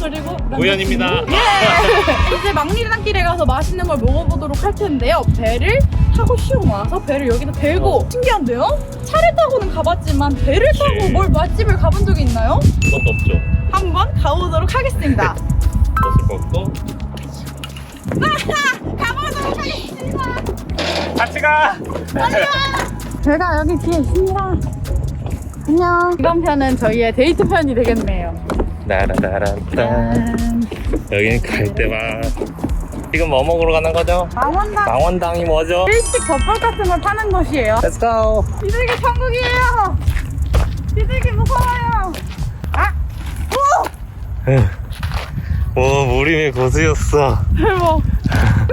그리고 우연입니다. 예. 이제 막리단길에 가서 맛있는 걸 먹어보도록 할 텐데요. 배를 타고 쉬고 와서 배를 여기다 대고 신기한데요? 차를 타고는 가봤지만 배를 타고 그치. 뭘 맛집을 가본 적이 있나요? 그것도 없죠. 한번 가보도록 하겠습니다. 옷을 벗고 가보도록 하겠습니다. 같이 가. 제가 여기 뒤에 있습니다. 안녕. 이번 편은 저희의 데이트 편이 되겠네요. 나라라란딴. 짠. 여기는 갈대밭. 지금 뭐 먹으러 가는 거죠? 망원당 망원당이 뭐죠? 일식 덮밥 같은 걸 파는 곳이에요. Let's go. 비둘기 천국이에요. 비둘기 무서워요. 아! 오! 오 무림의 고수였어. 대박.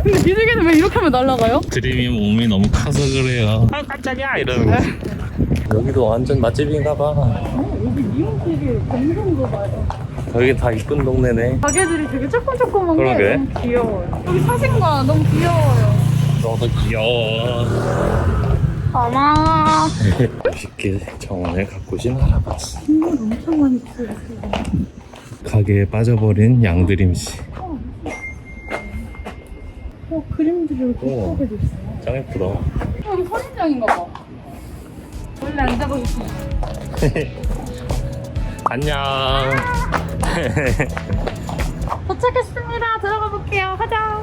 근데 비둘기는 왜 이렇게 하면 날아가요? 드림이 몸이 너무 커서 그래요. 아 깜짝이야 이러는 거지. 여기도 완전 맛집인가 봐. 어, 여기 봐요. 여기 다 이쁜 동네네. 가게들이 되게 조그조그만 게 그러게. 너무 귀여워요. 여기 사진관 너무 귀여워요. 너도 귀여워. 어머. 멋있게 정원을 가꾸신 할아버지. 식물 엄청 많이 키우세요. 가게에 빠져버린 양드림 씨. 어, 그림들이 이렇게 우와. 있어요. 짱 예쁘다. 어, 여기 선인장인가 봐. 원래 앉아보겠습니다. 안녕. 도착했습니다. 들어가 볼게요. 가자.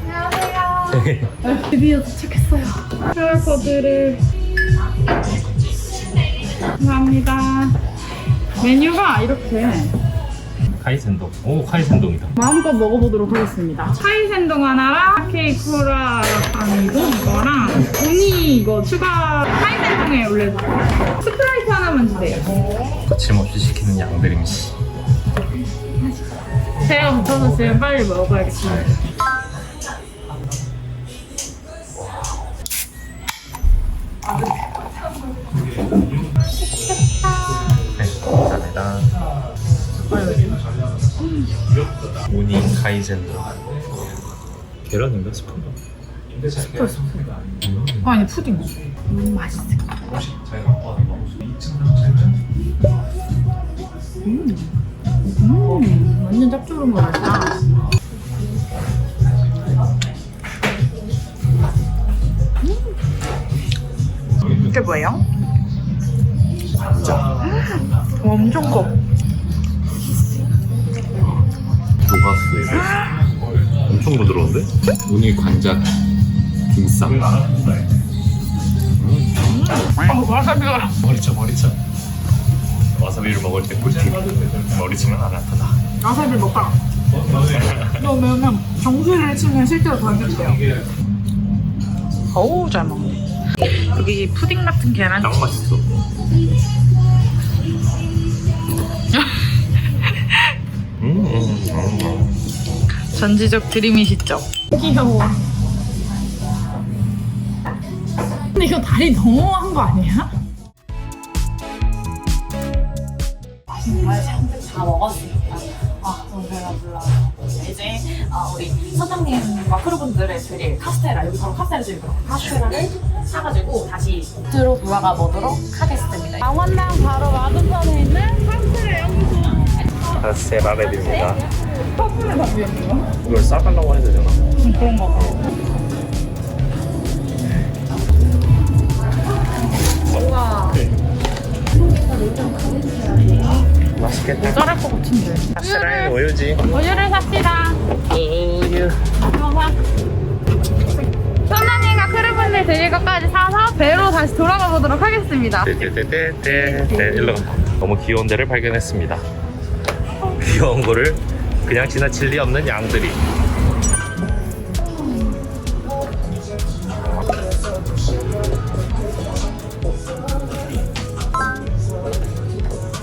안녕하세요. 드디어 도착했어요. QR코드를 감사합니다. 메뉴가 이렇게 카이센동. 오 카이센동이다. 마음껏 먹어보도록 하겠습니다. 차이센동 하나랑 케이크라 아니고 이거랑 우니 이거 추가 차이센동에 올려서 스프라이트 하나만 주세요. 거침없이 시키는 양드림씨. 배가 붙어서 지금 빨리 먹어야겠습니다. 카이센동. 계란인가 스푼가? 아니 푸딩. 음 맛있어. 음 완전 짭조름하다. 음. 이게 뭐예요? 엄청 커. 녹았어 엄청 부드러운데? 우니 관작 김쌈. 어, 와사비가. 머리쳐 머리쳐. 와사비를 먹을 때 꿀팁. 머리치면 안 아프다. 와사비를 먹다가 넣으면 정수리를 치면 실제로 더 힘들대요. 어우 잘 먹네. 여기 푸딩 같은 계란. 짱 맛있어. 전지적 드림이 시죠? 귀여워. 근데 이거 다리 너무 한 거 아니야? 정말 잔뜩 다 먹었으니까 아 너무 배가 불러요 이제 어, 우리 사장님과 크루분들의 드릴 카스테라 여기 바로 카스테라 드리고 카스테라를 사가지고 다시 들어 돌아가 보도록 하겠습니다 강원당 바로 맞은편에 있는 카스레 연구소. 제 맘에 듭니다. 커플에 담겨 거? 이걸 싸가려고 해야 되잖아. 그런 거 봐. 우와. 맛있겠다. 모자랄 것 같은데. 사랑은 우유지. 우유를 삽시다. 우유. 크루분들 드릴 것까지 사서 배로 다시 돌아가 보도록 하겠습니다. 떼떼떼떼떼 네, 일로 가. 너무 귀여운 데를 발견했습니다. 귀여운 거를 그냥 지나칠 리 없는 양들이.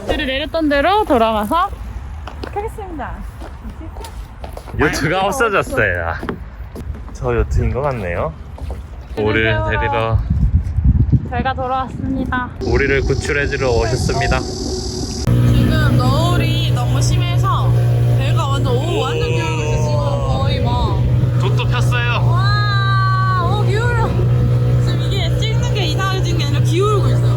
들이 내렸던 대로 돌아가서 하겠습니다. 요트가 없어졌어요. 저 요트인 것 같네요. 우리를 세워라. 데리러 저희가 돌아왔습니다. 우리를 구출해주러 오셨습니다. 지금 너무 진짜 오 완전 기울고 있어 지금 거의 막. 돛도 폈어요. 와, 오 기울어. 지금 이게 찍는 게 이상해진 게 아니라 기울고 있어요.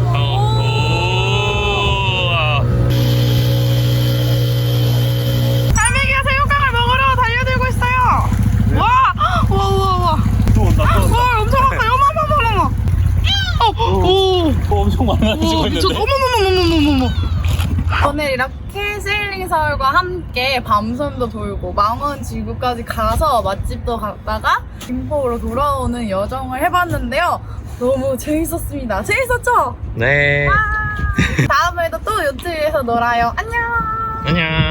엄청 많아지고 있는데. 어머머머머머머머. 오늘 이렇게 세일링 서울과 함께 밤섬도 돌고 망원 지구까지 가서 맛집도 갔다가 김포로 돌아오는 여정을 해봤는데요. 너무 재밌었습니다. 재밌었죠? 네. 다음에도 또 요트에서 놀아요. 안녕. 안녕.